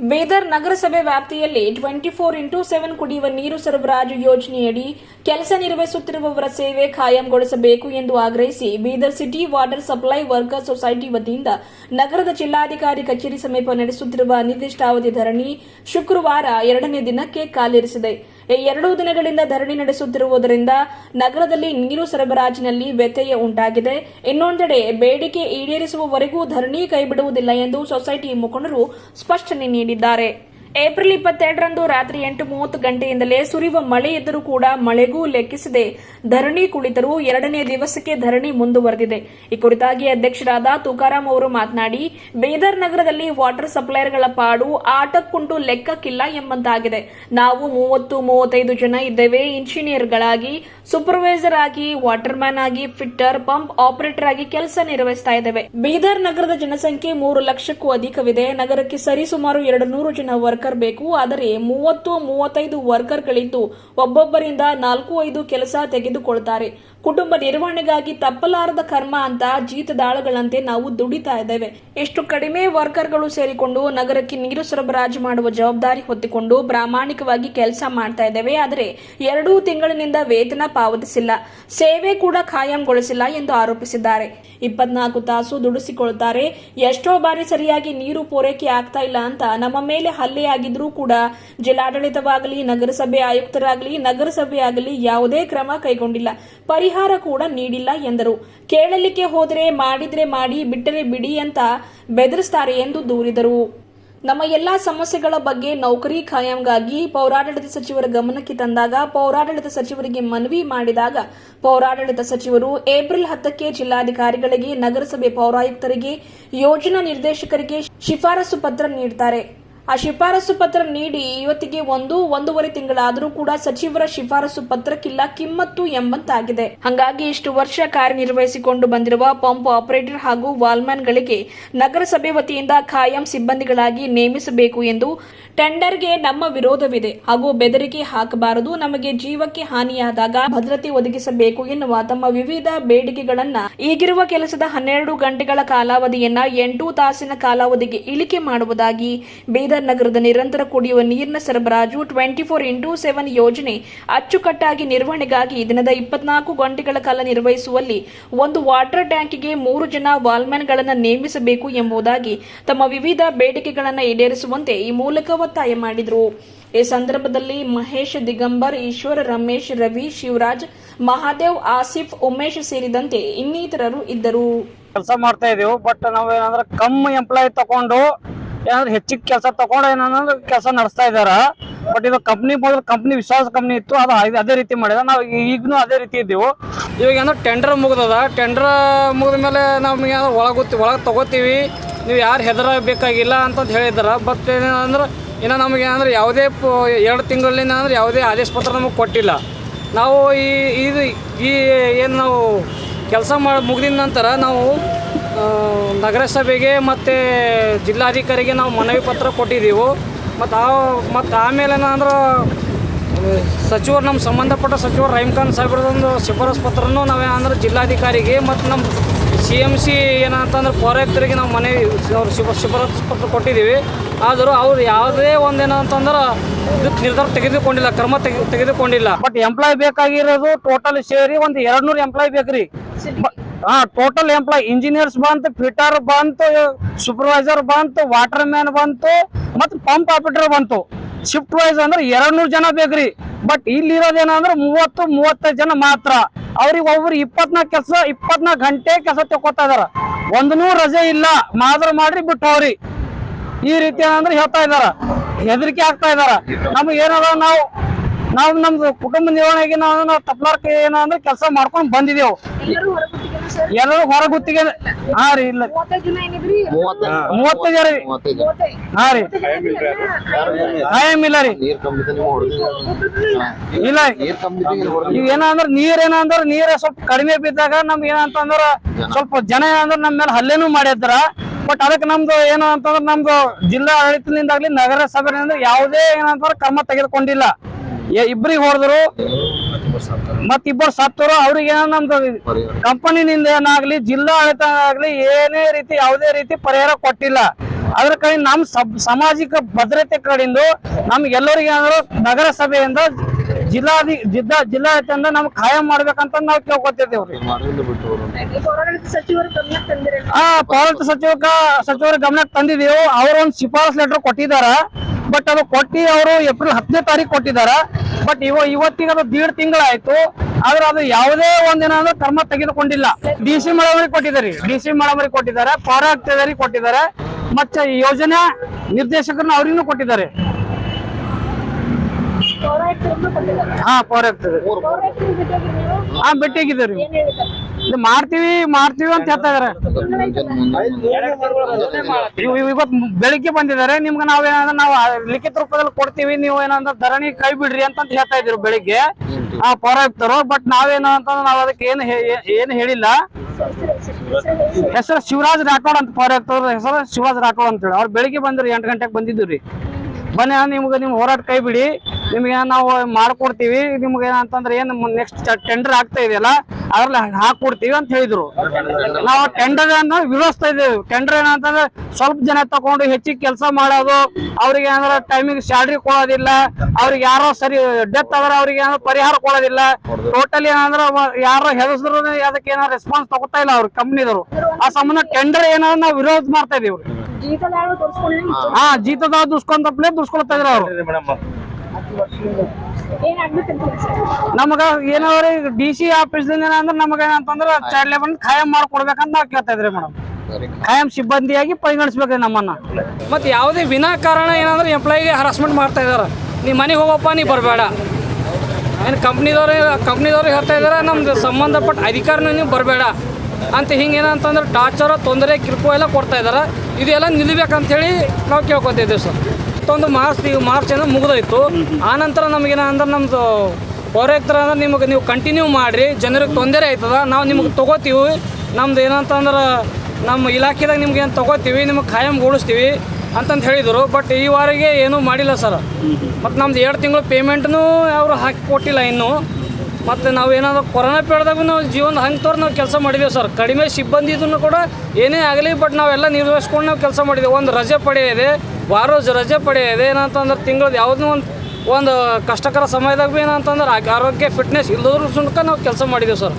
ಬೀದರ್ ನಗರಸಭೆ ವ್ಯಾಪ್ತಿಯಲ್ಲಿ twenty four into seven ಕುಡಿಯುವ ನೀರು ಸರಬರಾಜು ಯೋಜನೆಯಡಿ ಕೆಲಸ ನಿರ್ವಹಿಸುತ್ತಿರುವವರ ಸೇವೆ ಖಾಯಂಗೊಳಿಸಬೇಕು ಎಂದು ಆಗ್ರಹಿಸಿ Bidar city water supply worker society ವತಿಯಿಂದ ನಗರದ ಜಿಲ್ಲಾಧಿಕಾರಿ ಕಚೇರಿ ಸಮೀಪ ನಡೆಸುತ್ತಿರುವ ಅನಿರ್ದಿಷ್ಟಾವಧಿ ಧರಣಿ ಶುಕ್ರವಾರ ಎರಡನೇ ದಿನಕ್ಕೆ ಕಾಲಿರಿಸಿದೆ. ಎರಡೂ ದಿನಗಳಿಂದ ಧರಣಿ ನಡೆಸುತ್ತಿರುವುದರಿಂದ ನಗರದಲ್ಲಿ ನೀರು ಸರಬರಾಜಿನಲ್ಲಿ ವ್ಯತ್ಯಯ ಉಂಟಾಗಿದೆ. ಇನ್ನೊಂದೆಡೆ ಬೇಡಿಕೆ ಈಡೇರಿಸುವವರೆಗೂ ಧರಣಿ ಕೈಬಿಡುವುದಿಲ್ಲ ಎಂದು ಸೊಸೈಟಿ ಮುಖಂಡರು ಸ್ಪಷ್ಟನೆ ನೀಡಿದ್ದಾರೆ. ಏಪ್ರಿಲ್ ಇಪ್ಪತ್ತೆರಡರಂದು ರಾತ್ರಿ ಎಂಟು ಮೂವತ್ತು ಗಂಟೆಯಿಂದಲೇ ಸುರಿಯುವ ಮಳೆ ಇದ್ದರೂ ಕೂಡ ಮಳೆಗೂ ಲೆಕ್ಕಿಸದೆ ಧರಣಿ ಕುಳಿತರು. ಎರಡನೇ ದಿವಸಕ್ಕೆ ಧರಣಿ ಮುಂದುವರೆದಿದೆ. ಈ ಕುರಿತಾಗಿ ಅಧ್ಯಕ್ಷರಾದ ತುಕಾರಾಂ ಅವರು ಮಾತನಾಡಿ, ಬೀದರ್ ನಗರದಲ್ಲಿ ವಾಟರ್ ಸಪ್ಲೈಯರ್ಗಳ ಪಾಡು ಆಟಕ್ಕುಂಟು ಲೆಕ್ಕಕ್ಕಿಲ್ಲ ಎಂಬಂತಾಗಿದೆ. ನಾವು ಮೂವತ್ತು, ಮೂವತ್ತೈದು ಜನ ಇದ್ದೇವೆ. ಇಂಜಿನಿಯರ್ಗಳಾಗಿ ಸೂಪರ್ವೈಸರ್ ಆಗಿ ವಾಟರ್ ಮ್ಯಾನ್ ಆಗಿ, ಫಿಟ್ಟರ್, ಪಂಪ್ ಆಪರೇಟರ್ ಆಗಿ ಕೆಲಸ ನಿರ್ವಹಿಸ್ತಾ ಇದ್ದೇವೆ. ಬೀದರ್ ನಗರದ ಜನಸಂಖ್ಯೆ ಮೂರು ಲಕ್ಷಕ್ಕೂ ಅಧಿಕವಿದೆ. ನಗರಕ್ಕೆ ಸರಿಸುಮಾರು ಎರಡು ನೂರು ಜನ ವರ್ಕರ್ ಬೇಕು ಆದರೆ ಮೂವತ್ತು ಮೂವತ್ತೈದು ವರ್ಕರ್ಗಳಿದ್ದು ಒಬ್ಬೊಬ್ಬರಿಂದ ನಾಲ್ಕು ಐದು ಕೆಲಸ ತೆಗೆದುಕೊಳ್ತಾರೆ. ಕುಟುಂಬ ನಿರ್ವಹಣೆಗಾಗಿ ತಪ್ಪಲಾರದ ಕರ್ಮ ಅಂತ ಜೀತದಾಳಗಳಂತೆ ನಾವು ದುಡಿತಾ ಇದ್ದೇವೆ. ಎಷ್ಟು ಕಡಿಮೆ ವರ್ಕರ್ಗಳು ಸೇರಿಕೊಂಡು ನಗರಕ್ಕೆ ನೀರು ಸರಬರಾಜು ಮಾಡುವ ಜವಾಬ್ದಾರಿ ಹೊತ್ತಿಕೊಂಡು ಪ್ರಾಮಾಣಿಕವಾಗಿ ಕೆಲಸ ಮಾಡ್ತಾ ಇದ್ದೇವೆ. ಆದರೆ ಎರಡೂ ತಿಂಗಳಿನಿಂದ ವೇತನ ಪಾವತಿಸಿಲ್ಲ. ಸೇವೆ ಕೂಡ ಖಾಯಂಗೊಳಿಸಿಲ್ಲ ಎಂದು ಆರೋಪಿಸಿದ್ದಾರೆ. ಇಪ್ಪತ್ನಾಲ್ಕು ತಾಸು ದುಡಿಸಿಕೊಳ್ತಾರೆ. ಎಷ್ಟೋ ಬಾರಿ ಸರಿಯಾಗಿ ನೀರು ಪೂರೈಕೆ ಆಗ್ತಾ ಇಲ್ಲ ಅಂತ ನಮ್ಮ ಮೇಲೆ ಹಲ್ಲೆ ಕೂಡ ಜಿಲ್ಲಾಡಳಿತವಾಗಲಿ, ನಗರಸಭೆ ಆಯುಕ್ತರಾಗಲಿ, ನಗರಸಭೆಯಾಗಲಿ ಯಾವುದೇ ಕ್ರಮ ಕೈಗೊಂಡಿಲ್ಲ. ಪರಿಹಾರ ಕೂಡ ನೀಡಿಲ್ಲ ಎಂದರು. ಕೇಳಲಿಕ್ಕೆ ಹೋದರೆ ಮಾಡಿದ್ರೆ ಮಾಡಿ, ಬಿಟ್ಟರೆ ಬಿಡಿ ಅಂತ ಬೆದರಿಸ್ತಾರೆ ಎಂದು ದೂರಿದರು. ನಮ್ಮ ಎಲ್ಲಾ ಸಮಸ್ಯೆಗಳ ಬಗ್ಗೆ ನೌಕರಿ ಖಾಯಂಗಾಗಿ ಪೌರಾಡಳಿತ ಸಚಿವರ ಗಮನಕ್ಕೆ ತಂದಾಗ, ಪೌರಾಡಳಿತ ಸಚಿವರಿಗೆ ಮನವಿ ಮಾಡಿದಾಗ, ಪೌರಾಡಳಿತ ಸಚಿವರು ಏಪ್ರಿಲ್ ಹತ್ತಕ್ಕೆ ಜಿಲ್ಲಾಧಿಕಾರಿಗಳಿಗೆ ನಗರಸಭೆ ಪೌರಾಯುಕ್ತರಿಗೆ ಯೋಜನಾ ನಿರ್ದೇಶಕರಿಗೆ ಶಿಫಾರಸು ಪತ್ರ ನೀಡುತ್ತಾರೆ ಆ ಶಿಫಾರಸು ಪತ್ರ ನೀಡಿ ಇವತ್ತಿಗೆ ಒಂದು, ಒಂದೂವರೆ ತಿಂಗಳಾದರೂ ಕೂಡ ಸಚಿವರ ಶಿಫಾರಸು ಪತ್ರಕ್ಕಿಲ್ಲ, ಕಿಮ್ಮತ್ತು ಎಂಬಂತಾಗಿದೆ. ಹಾಗಾಗಿ ಇಷ್ಟು ವರ್ಷ ಕಾರ್ಯನಿರ್ವಹಿಸಿಕೊಂಡು ಬಂದಿರುವ ಪಂಪ್ ಆಪರೇಟರ್ ಹಾಗೂ ವಾಲ್ಮ್ಯಾನ್ಗಳಿಗೆ ನಗರಸಭೆ ವತಿಯಿಂದ ಖಾಯಂ ಸಿಬ್ಬಂದಿಗಳಾಗಿ ನೇಮಿಸಬೇಕು ಎಂದು ಟೆಂಡರ್ಗೆ ನಮ್ಮ ವಿರೋಧವಿದೆ. ಹಾಗೂ ಬೆದರಿಕೆ ಹಾಕಬಾರದು. ನಮಗೆ ಜೀವಕ್ಕೆ ಹಾನಿಯಾದಾಗ ಭದ್ರತೆ ಒದಗಿಸಬೇಕು ಎನ್ನುವ ತಮ್ಮ ವಿವಿಧ ಬೇಡಿಕೆಗಳನ್ನ ಈಗಿರುವ ಕೆಲಸದ ಹನ್ನೆರಡು ಗಂಟೆಗಳ ಕಾಲಾವಧಿಯನ್ನ ಎಂಟು ತಾಸಿನ ಕಾಲಾವಧಿಗೆ ಇಳಿಕೆ ಮಾಡುವುದಾಗಿ ಬೀದರ್ ನಗರದ ನಿರಂತರ ಕುಡಿಯುವ ನೀರಿನ ಸರಬರಾಜು ಟ್ವೆಂಟಿ ಫೋರ್ ಇಂಟು ಸೆವೆನ್ ಯೋಜನೆ ಅಚ್ಚುಕಟ್ಟಾಗಿ ನಿರ್ವಹಣೆಗಾಗಿ ದಿನದ ಇಪ್ಪತ್ನಾಲ್ಕು ಗಂಟೆಗಳ ಕಾಲ ನಿರ್ವಹಿಸುವಲ್ಲಿ ಒಂದು ವಾಟರ್ ಟ್ಯಾಂಕಿಗೆ ಮೂರು ಜನ ವಾಲ್ಮ್ಯಾನ್ಗಳನ್ನು ನೇಮಿಸಬೇಕು ಎಂಬುದಾಗಿ ತಮ್ಮ ವಿವಿಧ ಬೇಡಿಕೆಗಳನ್ನು ಈಡೇರಿಸುವಂತೆ ಈ ಮೂಲಕ ಒತ್ತಾಯ ಮಾಡಿದ್ರು. ಈ ಸಂದರ್ಭದಲ್ಲಿ ಮಹೇಶ್ ದಿಗಂಬರ್, ಈಶ್ವರ್, ರಮೇಶ್, ರವಿ, ಶಿವರಾಜ್, ಮಹಾದೇವ್, ಆಸಿಫ್, ಉಮೇಶ್ ಸೇರಿದಂತೆ ಇನ್ನಿತರರು ಇದ್ದರು. ಕೆಲಸ ಮಾಡ್ತಾ ಇದೀವಿ ಬಟ್ ನಾವೇನಂದ್ರೆ ಕಮ್ಮಿ ಎಂಪ್ಲಾಯ್ ತಗೊಂಡು ಏನಾದ್ರೆ ಹೆಚ್ಚಿಗೆ ಕೆಲಸ ತಗೊಂಡು ಏನಂದ್ರೆ ಕೆಲಸ ನಡೆಸ್ತಾ ಇದಾರ ಬಟ್ ಇದು ಕಂಪ್ನಿ ಮೊದಲು ಕಂಪ್ನಿ ವಿಶ್ವಾಸ ಕಂಪ್ನಿ ಇತ್ತು, ಅದು ಅದೇ ರೀತಿ ಮಾಡಿದ ನಾವು ಈಗಲೂ ಅದೇ ರೀತಿ ಇದ್ದೀವಿ. ಇವಾಗ ಏನೋ ಟೆಂಡರ್ ಮುಗ್ದದ ಟೆಂಡರ್ ಮುಗಿದ ಮೇಲೆ ನಮ್ಗೆ ಏನಾದ್ರು ಒಳಗೆ ತಗೋತೀವಿ, ನೀವು ಯಾರು ಹೆದರಬೇಕಾಗಿಲ್ಲ ಅಂತಂದು ಹೇಳಿದ್ದಾರೆ. ಬಟ್ ಏನಂದ್ರೆ ಇನ್ನು ನಮಗೆ ಏನಂದ್ರೆ ಯಾವುದೇ ಎರಡು ತಿಂಗಳಿಂದ ಅಂದ್ರೆ ಯಾವುದೇ ಆದೇಶ ಪತ್ರ ನಮಗೆ ಕೊಟ್ಟಿಲ್ಲ. ನಾವು ಈ, ಇದು ಈ ಏನು ನಾವು ಕೆಲಸ ಮಾಡಿ ಮುಗಿದ ನಂತರ ನಾವು ನಗರಸಭೆಗೆ ಮತ್ತು ಜಿಲ್ಲಾಧಿಕಾರಿಗೆ ನಾವು ಮನವಿ ಪತ್ರ ಕೊಟ್ಟಿದ್ದೀವಿ. ಮತ್ತು ಆ ಮತ್ತು ಆಮೇಲೆ ಏನಂದ್ರೆ ಸಚಿವರು ನಮ್ಮ ಸಂಬಂಧಪಟ್ಟ ಸಚಿವರು ರಹೀಮ್ ಖಾನ್ ಸಾಹೇಬ್ರದೊಂದು ಶಿಫಾರಸ್ ಪತ್ರನೂ ನಾವೇನಂದ್ರೆ ಜಿಲ್ಲಾಧಿಕಾರಿಗೆ ಮತ್ತು ನಮ್ಮ ಸಿ ಎಂ ಸಿ ಏನಂತಂದ್ರೆ ಪೌರಾಯುಕ್ತರಿಗೆ ನಾವು ಮನೆ ಅವ್ರು ಶಿಫ ಶಿಫಾರಸು ಪತ್ರ ಕೊಟ್ಟಿದ್ದೀವಿ. ಆದರೂ ಅವ್ರು ಯಾವುದೇ ಒಂದೇನಂತಂದ್ರೆ ಇದಕ್ಕೆ ನಿರ್ಧಾರ ತೆಗೆದುಕೊಂಡಿಲ್ಲ, ಕ್ರಮ ತೆಗೆ, ತೆಗೆದುಕೊಂಡಿಲ್ಲ. ಬಟ್ ಎಂಪ್ಲಾಯ್ ಬೇಕಾಗಿರೋದು ಟೋಟಲ್ ಸೇರಿ ಒಂದು ಎರಡು ನೂರು ಎಂಪ್ಲಾಯ್ ಬೇಕ್ರಿ ಹಾ ಟೋಟಲ್ ಎಂಪ್ಲಾಯ್ ಇಂಜಿನಿಯರ್ಸ್ ಬಂತು ಫಿಟರ್ ಬಂತು ಸೂಪರ್ವೈಸರ್ ಬಂತು ವಾಟರ್ ಮ್ಯಾನ್ ಬಂತು, ಮತ್ತು ಪಂಪ್ ಆಪರೇಟರ್ ಬಂತು. ಶಿಫ್ಟ್ ವೈಸ್ ಅಂದ್ರೆ ಎರಡ್ ನೂರು ಜನ ಬೇಕ್ರಿ. ಬಟ್ ಇಲ್ಲಿರೋದೇನಂದ್ರೆ ಮೂವತ್ತು, ಮೂವತ್ತೈದು ಜನ ಮಾತ್ರ. ಅವ್ರಿಗೆ ಒಬ್ರು ಇಪ್ಪತ್ನಾಲ್ಕು ಕೆಲಸ ಇಪ್ಪತ್ನಾಲ್ಕು ಗಂಟೆ ಕೆಲಸ ತಗೋತಾ ಇದಾರ. ಒಂದನೂ ರಜೆ ಇಲ್ಲ. ಮಾದ್ರ ಮಾಡ್ರಿ ಬಿಟ್ಟವ್ರಿ ಈ ರೀತಿ ಏನಂದ್ರೆ ಹೇಳ್ತಾ ಇದಾರ. ಹೆದರಿಕೆ ಆಗ್ತಾ ಇದಾರ. ನಮ್ಗೆ ಏನದ ನಾವು ನಾವು ನಮ್ದು ಕುಟುಂಬ ನಿರ್ವಹಣೆಗೆ ನಾವು ತಪ್ಲಾರ್ಕ ಏನಂದ್ರೆ ಕೆಲಸ ಮಾಡ್ಕೊಂಡು ಬಂದಿದ್ದೇವು. ಎಲ್ಲರೂ ಹೊರ ಗುತ್ತಿಗೆ ಹಾ ರೀ ಇಲ್ಲ. ಮೂವತ್ತೈದು ಜನ ರೀ. ಹಾ ರೀ. ಕಾಯಂ ಇಲ್ಲ ರೀ. ಇಲ್ಲ. ಈಗ ಏನಂದ್ರ ನೀರ್ ಏನಂದ್ರ ನೀರ್ ಸ್ವಲ್ಪ ಕಡಿಮೆ ಬಿದ್ದಾಗ ನಮ್ಗೆ ಏನಂತಂದ್ರ ಸ್ವಲ್ಪ ಜನ ಏನಂದ್ರ ನಮ್ಮ ಮೇಲೆ ಹಲ್ಲೆನೂ ಮಾಡಿದ್ರ ಬಟ್ ಅದಕ್ಕೆ ನಮ್ದು ಏನು ಅಂತಂದ್ರ ನಮ್ದು ಜಿಲ್ಲಾ ಆಡಳಿತದಿಂದಾಗ್ಲಿ ನಗರಸಭೆಯಿಂದ ಯಾವುದೇ ಏನಂತಂದ್ರೆ ಕ್ರಮ ತೆಗೆದುಕೊಂಡಿಲ್ಲ. ಇಬ್ಬರಿಗೆ ಇಬ್ರಿಗೆ ಹೊಡೆದ್ರು ಮತ್ ಇಬ್ಬರು ಸತ್ತರು ಅವ್ರಿಗೆ ಏನೋ ನಮ್ದು ಕಂಪನಿನಿಂದ ಏನಾಗ್ಲಿ ಜಿಲ್ಲಾ ಆಡಳಿತ ಆಗ್ಲಿ ಏನೇ ರೀತಿ ಯಾವುದೇ ರೀತಿ ಪರಿಹಾರ ಕೊಟ್ಟಿಲ್ಲ. ಅದ್ರ ಕಡೆ ನಮ್ ಸಬ್ ಸಾಮಾಜಿಕ ಭದ್ರತೆ ಕಡೆಯಿಂದ ನಮ್ಗೆಲ್ಲರಿಗೆ ಏನಾದ್ರು ನಗರಸಭೆಯಿಂದ ಜಿಲ್ಲಾಧಿ ಜಿಲ್ಲಾ ಜಿಲ್ಲಾಡಳಿತದಿಂದ ನಮ್ಗೆ ಖಾಯಂ ಮಾಡ್ಬೇಕಂತ ನಾವು ಕೇಳ್ಕೊತಿದ್ದೇವ್ರಿ. ಹಾ ಪೌರಾಡಳಿತ ಸಚಿವಕ ಸಚಿವರ ಗಮನಕ್ಕೆ ತಂದಿದೀವಿ ಅವ್ರ ಒಂದು ಶಿಫಾರಸ್ ಲೆಟರ್ ಕೊಟ್ಟಿದಾರ ಬಟ್ ಅದು ಕೊಟ್ಟಿ ಅವರು ಏಪ್ರಿಲ್ ಹತ್ತನೇ ತಾರೀಕು ಕೊಟ್ಟಿದ್ದಾರೆ. ಬಟ್ ಇವ ಇವತ್ತಿಗೆ ಅದು ದೀಡ್ ತಿಂಗಳಾಯ್ತು. ಆದ್ರೆ ಅದು ಯಾವುದೇ ಒಂದಿನ ಅಂದ್ರೆ ಕ್ರಮ ತೆಗೆದುಕೊಂಡಿಲ್ಲ. ಡಿ ಸಿ ಮಾಡವರಿಗೆ ಕೊಟ್ಟಿದ್ದಾರೆ. ಡಿ ಸಿ ಮಾಡವರಿಗೆ ಕೊಟ್ಟಿದ್ದಾರೆ. ಪೌರಾಯುಕ್ತರಿಗೆ ಕೊಟ್ಟಿದ್ದಾರೆ. ಮತ್ತೆ ಯೋಜನೆ ನಿರ್ದೇಶಕರನ್ನ ಅವ್ರಿಗೂ ಕೊಟ್ಟಿದ್ದಾರೆ. ಹಾ ಪೋರ್ ಆಗ್ತದೆ. ಹಾ ಭೇಟಿಯಾಗಿದ್ದಾರೆ ಏನ್ ಇದು ಮಾಡ್ತೀವಿ ಮಾಡ್ತೀವಿ ಅಂತ ಹೇಳ್ತಾ ಇದಾರೆ ಇವ್- ಇವ್- ಇವತ್ ಬೆಳಿಗ್ಗೆ ಬಂದಿದ್ದಾರೆ. ನಿಮ್ಗೆ ನಾವೇನಂದ್ರೆ ನಾವು ಲಿಖಿತ ರೂಪದಲ್ಲಿ ಕೊಡ್ತೀವಿ. ನೀವು ಏನಂದ್ರೆ ಧರಣಿ ಕೈ ಬಿಡ್ರಿ ಅಂತ ಹೇಳ್ತಾ ಇದ್ರು ಬೆಳಿಗ್ಗೆ. ಆ ಪೌರಾಯುಕ್ತರು. ಬಟ್ ನಾವೇನು ಅಂತಂದ್ರೆ ನಾವ್ ಅದಕ್ಕೆ ಏನು ಏನು ಹೇಳಿಲ್ಲ. ಹೆಸರು ಶಿವರಾಜ್ ರಾಠೋಡ್ ಅಂತ ಪೌರಾಯುಕ್ತವ್ರ ಹೆಸರು ಶಿವರಾಜ್ ರಾಠೋಡ್ ಅಂತ ಹೇಳಿ ಅವ್ರು ಬೆಳಿಗ್ಗೆ ಬಂದ್ರು ಎಂಟು ಗಂಟೆಗೆ ಬಂದಿದ್ದು ರೀ. ಬನ್ನಿ ನಿಮ್ಗೆ ನಿಮ್ ಹೋರಾಟ ಕೈ ಬಿಡಿ ನಿಮ್ಗೆ ನಾವು ಮಾಡ್ಕೊಡ್ತೀವಿ. ನಿಮ್ಗೆ ಏನಂತಂದ್ರೆ ಏನು ನೆಕ್ಸ್ಟ್ ಟೆಂಡರ್ ಆಗ್ತಾ ಇದೆಯಲ್ಲ ಅದ್ರಲ್ಲಿ ಹಾಕೊಡ್ತೀವಿ ಅಂತ ಹೇಳಿದ್ರು. ನಾವು ಟೆಂಡರ್ ಅನ್ನ ವಿರೋಧಿಸ್ತಾ ಇದ್ದೇವೆ. ಟೆಂಡರ್ ಏನಂತಂದ್ರೆ ಸ್ವಲ್ಪ ಜನ ತಗೊಂಡು ಹೆಚ್ಚಿಗೆ ಕೆಲಸ ಮಾಡೋದು ಅವ್ರಿಗೆ ಏನಾರ ಟೈಮಿಂಗ್ ಸ್ಯಾಲ್ರಿ ಕೊಡೋದಿಲ್ಲ ಅವ್ರಿಗೆ ಯಾರೋ ಸರಿ ಡೆತ್ ಆದ್ರೆ ಅವ್ರಿಗೆ ಏನಾದ್ರು ಪರಿಹಾರ ಕೊಡೋದಿಲ್ಲ. ಟೋಟಲಿ ಏನಂದ್ರೆ ಯಾರೋ ಹೆದರ್ಸಿದ್ರು ಅದಕ್ಕೆ ಏನಾರ ರೆಸ್ಪಾನ್ಸ್ ತಗೋತಾ ಇಲ್ಲ ಅವ್ರ ಕಂಪ್ನಿದವರು ಆ ಸಂಬಂಧ ಟೆಂಡರ್ ಏನಾದ್ರು ನಾವು ವಿರೋಧ ಮಾಡ್ತಾ ಇದೀವಿ. ಹಾ ಜೀತದ ದುಸ್ಕೊಂತಪ್ಲೆ ದುಸ್ಕೊಳ್ತಾ ಇದ್ರು ಅವ್ರು. ನಮಗ ಏನವ್ರಿ ಡಿ ಸಿ ಆಫೀಸ್ದಿಂದ ಏನಂದ್ರೆ ನಮಗ ಏನಂತಂದ್ರೆ ಚೈಲ್ಡ್ ಲೇಬರ್ ಖಾಯಂ ಮಾಡ್ಕೊಡ್ಬೇಕಂತ ನಾವು ಕೇಳ್ತಾ ಇದ್ರಿ ಮೇಡಮ್. ಖಾಯಂ ಸಿಬ್ಬಂದಿಯಾಗಿ ಪರಿಗಣಿಸ್ಬೇಕ್ರಿ ನಮ್ಮನ್ನ. ಮತ್ತು ಯಾವುದೇ ವಿನಾಕಾರಣ ಏನಂದ್ರೆ ಎಂಪ್ಲಾಯಿಗೆ ಹರಾಸ್ಮೆಂಟ್ ಮಾಡ್ತಾ ಇದ್ದಾರೆ ನೀ ಮನೆಗೆ ಹೋಗಪ್ಪ ನೀ ಬರಬೇಡ. ಏನು ಕಂಪ್ನಿದವ್ರು ಕಂಪ್ನಿದವ್ರು ಹೇಳ್ತಾ ಇದ್ದಾರೆ ನಮ್ದು ಸಂಬಂಧಪಟ್ಟ ಅಧಿಕಾರನ ನೀವು ಬರಬೇಡ. ಅಂತ ಹಿಂಗೆ ಏನಂತಂದ್ರೆ ಟಾರ್ಚರ್ ತೊಂದರೆ ಕಿರುಕುಳ ಎಲ್ಲ ಕೊಡ್ತಾ ಇದ್ದಾರೆ ಇದೆಲ್ಲ ನಿಲ್ಬೇಕಂತೇಳಿ ನಾವು ಕೇಳ್ಕೊತಿದ್ದೇವೆ ಸರ್. ಮತ್ತೊಂದು ಮಾರ್ಚ್ ಈಗ ಮಾರ್ಚ್ ಏನೋ ಮುಗಿದೋಯ್ತು. ಆನಂತರ ನಮಗೇನಂದ್ರೆ ನಮ್ಮದು ಪೌರಾಯುಕ್ತರ ಅಂದ್ರೆ ನಿಮಗೆ ನೀವು ಕಂಟಿನ್ಯೂ ಮಾಡಿರಿ ಜನರಿಗೆ ತೊಂದರೆ ಆಯ್ತದ ನಾವು ನಿಮಗೆ ತೊಗೋತೀವಿ. ನಮ್ದು ಏನಂತಂದ್ರೆ ನಮ್ಮ ಇಲಾಖೆದಾಗ ನಿಮ್ಗೆ ಏನು ತೊಗೋತೀವಿ ನಿಮಗೆ ಖಾಯಂ ಗೂಡಿಸ್ತೀವಿ ಅಂತಂತ ಹೇಳಿದರು. ಬಟ್ ಈ ವಾರಿಗೆ ಏನೂ ಮಾಡಿಲ್ಲ ಸರ್ ಮತ್ತು ನಮ್ದು ಎರಡು ತಿಂಗಳು ಪೇಮೆಂಟ್ನೂ ಅವರು ಹಾಕಿ ಕೊಟ್ಟಿಲ್ಲ ಇನ್ನೂ. ಮತ್ತು ನಾವು ಏನಾದ್ರು ಕೊರೋನಾ ಪೀರಿಯಡ್ದಾಗ ನಾವು ಜೀವನ ಹಂಗೆ ತೋರ್ ನಾವು ಕೆಲಸ ಮಾಡಿದ್ದೇವೆ ಸರ್. ಕಡಿಮೆ ಸಿಬ್ಬಂದಿ ಇದನ್ನು ಕೂಡ ಏನೇ ಆಗಲಿ ಬಟ್ ನಾವೆಲ್ಲ ನಿರ್ವಹಿಸ್ಕೊಂಡು ನಾವು ಕೆಲಸ ಮಾಡಿದ್ದೇವೆ ಒಂದು ರಜೆ ಪಡೆಯಿದೆ ವಾರ ರಜೆ ಪಡೆಯಿದೆ ಏನಂತಂದ್ರೆ ತಿಂಗಳದ್ದು ಯಾವುದೋ ಒಂದು ಒಂದು ಕಷ್ಟಕರ ಸಮಯದಾಗ ಭೀ ಏನಂತಂದ್ರೆ ಆರೋಗ್ಯ ಫಿಟ್ನೆಸ್ ಇಲ್ಲದ್ರ ಸುನ್ಕ ನಾವು ಕೆಲಸ ಮಾಡಿದ್ದೇವೆ ಸರ್.